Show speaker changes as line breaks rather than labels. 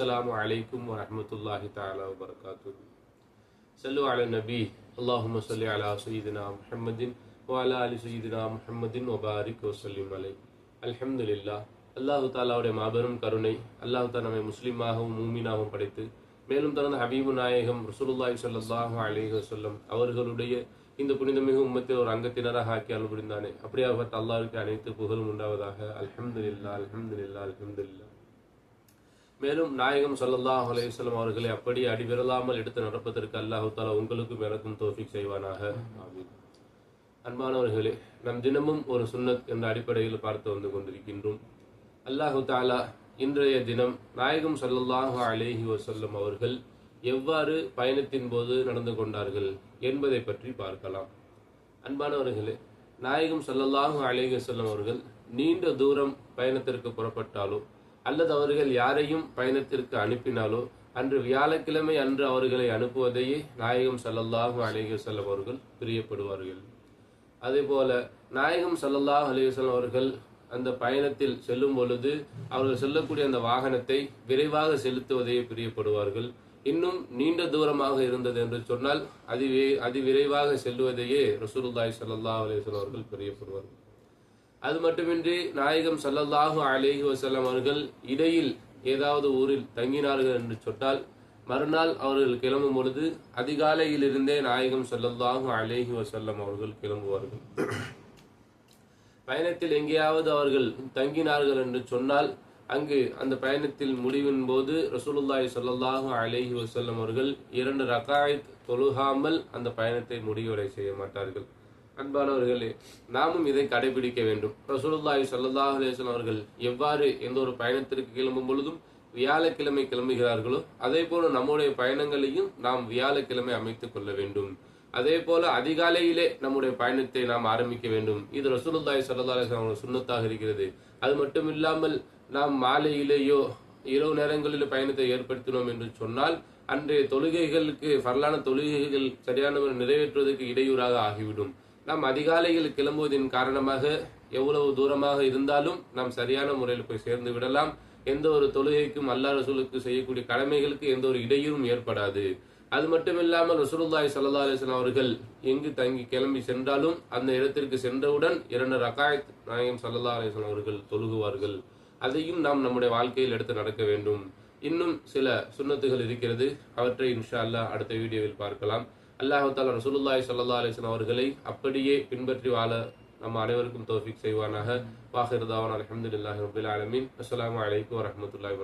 السلام عليكم ورحمة الله تعالى وبركاته صلوا على النبي اللهم صل على سيدنا محمد وعلى آل سيدنا محمد وبارك وسلم عليه الحمد لله அல்லாஹு தாலாவுடைய மாபெரும் கருணை அல்லாஹு தாலா நம்மை முஸ்லீமாகவும் மூமினாகவும் படைத்து மேலும் தனது ஹபீபு நாயகம் ரசூலுல்லாஹி ஸல்லல்லாஹு அலைஹி வஸல்லம் அவர்களுடைய இந்த புனிதமிகு உம்மத்தில் ஒரு அங்கத்தினராக ஆக்கி அருள் புரிந்தானே அப்படியாகப்பட்ட அல்லாஹ்வுக்கு அனைத்து புகழும் உண்டாவதாக அல்ஹம்துலில்லாஹ் அல்ஹம்துலில்லாஹ் அல்ஹம்துலில்லாஹ் மேலும் நாயகம் சல்லாஹ் அலைஹி அவர்களை அப்படி அடிவிரலாமல் எடுத்து நடப்பதற்கு அல்லாஹு தாலா உங்களுக்கும் எனக்கும் தோஃபிக் செய்வானாக. அன்பானவர்களே நம் தினமும் ஒரு சுன்னத் என்ற அடிப்படையில் பார்த்து வந்து கொண்டிருக்கின்றோம். அல்லாஹு தாலா இன்றைய தினம் நாயகம் சல்லாஹு அலேஹி வசல்லம் அவர்கள் எவ்வாறு பயணத்தின் போது நடந்து கொண்டார்கள் என்பதை பற்றி பார்க்கலாம். அன்பானவர்களே நாயகம் ஸல்லல்லாஹு அலேஹி வசல்லம் அவர்கள் நீண்ட தூரம் பயணத்திற்கு புறப்பட்டாலும் அல்லது அவர்கள் யாரையும் பயணத்திற்கு அனுப்பினாலோ அன்று வியாழக்கிழமை அன்று அவர்களை அனுப்புவதையே நாயகம் சல்லல்லாஹு அலைஹி அவர்கள் பிரியப்படுவார்கள். அதே போல நாயகம் சல்லல்லாஹு அலைஹி அவர்கள் அந்த பயணத்தில் செல்லும் பொழுது அவர்கள் செல்லக்கூடிய அந்த வாகனத்தை விரைவாக செலுத்துவதையே பிரியப்படுவார்கள். இன்னும் நீண்ட தூரமாக இருந்தது என்று சொன்னால் அதிவே அதிவிரைவாக செல்லுவதையே ரசூலுல்லாஹி சல்லா அலைஹி அவர்கள் பிரியப்படுவார்கள். அது மட்டுமின்றி நாயகம் சல்லல்லாஹு அலேஹி வஸல்லம் அவர்கள் இடையில் ஏதாவது ஊரில் தங்கினார்கள் என்று சொன்னால் மறுநாள் அவர்கள் கிளம்பும் பொழுது அதிகாலையிலிருந்தே நாயகம் ஸல்லல்லாஹு அலேஹி வசல்லம் அவர்கள் கிளம்புவார்கள். பயணத்தில் எங்கேயாவது அவர்கள் தங்கினார்கள் என்று சொன்னால் அங்கு அந்த பயணத்தில் முடிவின் போது ரசூலுல்லாய் ஸல்லல்லாஹு அலேஹி வசல்லம் அவர்கள் இரண்டு ரகாயத் தொழுகாமல் அந்த பயணத்தை முடிவடை செய்ய மாட்டார்கள். அன்பானவர்களே நாமும் இதை கடைபிடிக்க வேண்டும். ரசூலுல்லாஹி சல்லாஹ் அலேசன் அவர்கள் எவ்வாறு எந்த ஒரு பயணத்திற்கு கிளம்பும் பொழுதும் வியாழக்கிழமை கிளம்புகிறார்களோ அதே போல நம்முடைய பயணங்களையும் நாம் வியாழக்கிழமை அமைத்துக் கொள்ள வேண்டும். அதே போல அதிகாலையிலே நம்முடைய பயணத்தை நாம் ஆரம்பிக்க வேண்டும். இது ரசூலுல்லாஹி ஸல்லல்லாஹு அலைஹி வஸல்லம் சுண்ணத்தாக இருக்கிறது. அது மட்டும் இல்லாமல் நாம் மாலையிலேயோ இரவு நேரங்களில் பயணத்தை ஏற்படுத்தினோம் என்று சொன்னால் அன்றைய தொழுகைகளுக்கு ஃபர்லான தொழுகைகள் சரியான நிறைவேற்றுவதற்கு இடையூறாக ஆகிவிடும். நாம் அதிகாலையில் கிளம்புவதன் காரணமாக எவ்வளவு தூரமாக இருந்தாலும் நாம் சரியான முறையில் போய் சேர்ந்து விடலாம். எந்த ஒரு தொழுகைக்கும் அல்லா ரசூலுக்கு செய்யக்கூடிய கடமைகளுக்கு எந்த ஒரு இடையூறும் ஏற்படாது. அது மட்டும் இல்லாமல் ரசூலுல்லாஹி ஸல்லல்லாஹு அவர்கள் எங்கு தங்கி கிளம்பி சென்றாலும் அந்த இடத்திற்கு சென்றவுடன் இரண்டு ரகாயத் நாயகம் சல்லா அலிஸ்லாம் அவர்கள் தொழுகுவார்கள். அதையும் நாம் நம்முடைய வாழ்க்கையில் எடுத்து நடக்க வேண்டும். இன்னும் சில சுண்ணத்துகள் இருக்கிறது. அவற்றை இன்ஷா அல்லாஹ் அடுத்த வீடியோவில் பார்க்கலாம். அல்லாஹு ரசூலுல்லாய் சல்லா அலிஸ்லாம் அவர்களை அப்படியே பின்பற்றி வாழ நம்ம அனைவருக்கும் தோஃபிக் செய்வானாக. வாஹிர்தாவான் அலமதுல்லாஹி ரபுல் ஆலமின். அஸ்லாம் வலைக்கம் அலைக்கும் வரஹ்மத்துல்லாஹி